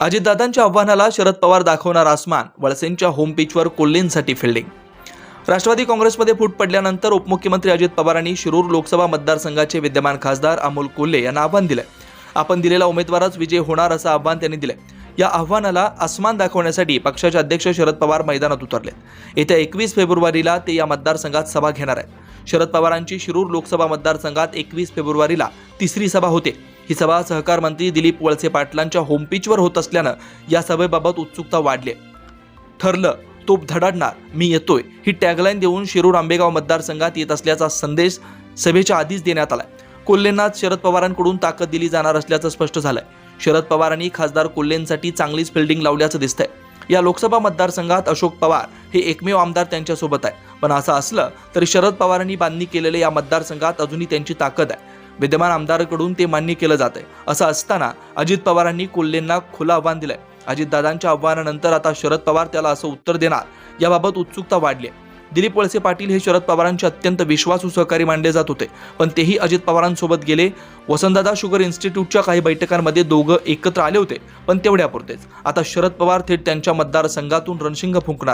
अजितदादांच्या आव्हानाला शरद पवार दाखवणार आसमान वळसेंच्या होम पिचवर कोल्हेंसाठी फिल्डिंग राष्ट्रवादी काँग्रेसमध्ये फूट पडल्यानंतर उपमुख्यमंत्री अजित पवारांनी शिरूर लोकसभा मतदारसंघाचे विद्यमान खासदार अमोल कोल्हे यांना आव्हान दिलं आपण दिलेला उमेदवारच विजय होणार असं आव्हान त्यांनी दिलं या आव्हानाला आसमान दाखवण्यासाठी पक्षाचे अध्यक्ष शरद पवार मैदानात उतरले येत्या एकवीस फेब्रुवारीला ते या मतदारसंघात सभा घेणार आहेत. शरद पवारांची शिरूर लोकसभा मतदारसंघात एकवीस फेब्रुवारीला तिसरी सभा होते. ही सभा सहकार मंत्री दिलीप वळसे पाटलांच्या होमपिचवर होत असल्यानं या सभेबाबत उत्सुकता वाढली ठरलं तोप धडाडणार मी येतोय ही टॅगलाईन देऊन शिरूर आंबेगाव मतदारसंघात येत असल्याचा संदेश सभेच्या आधीच देण्यात आलाय. कोल्हेंना शरद पवारांकडून ताकद दिली जाणार असल्याचं स्पष्ट झालंय. शरद पवारांनी खासदार कोल्हेंसाठी चांगलीच फिल्डिंग लावल्याचं दिसतंय. या लोकसभा मतदारसंघात अशोक पवार हे एकमेव आमदार त्यांच्यासोबत आहे पण असं असलं तरी शरद पवारांनी बांधणी केलेल्या या मतदारसंघात अजूनही त्यांची ताकद आहे. विद्यमान आमदाराकडून ते मान्य केलं जात आहे असं असताना अजित पवारांनी कोल्हेंना खुलं आव्हान दिलंय. अजितदादांच्या आव्हानानंतर आता शरद पवार त्याला असं उत्तर देणार याबाबत उत्सुकता वाढली आहे. दिलीप वळसे पाटील हे शरद पवारांचे अत्यंत विश्वासू सहकारी मानले जात होते पण तेही अजित पवारांसोबत गेले. वसंतदादा शुगर इन्स्टिट्यूटच्या काही बैठकांमध्ये दोघं एकत्र आले होते पण तेवढ्यापुरतेच. आता शरद पवार थेट त्यांच्या मतदारसंघातून रणशिंग फुंकणार.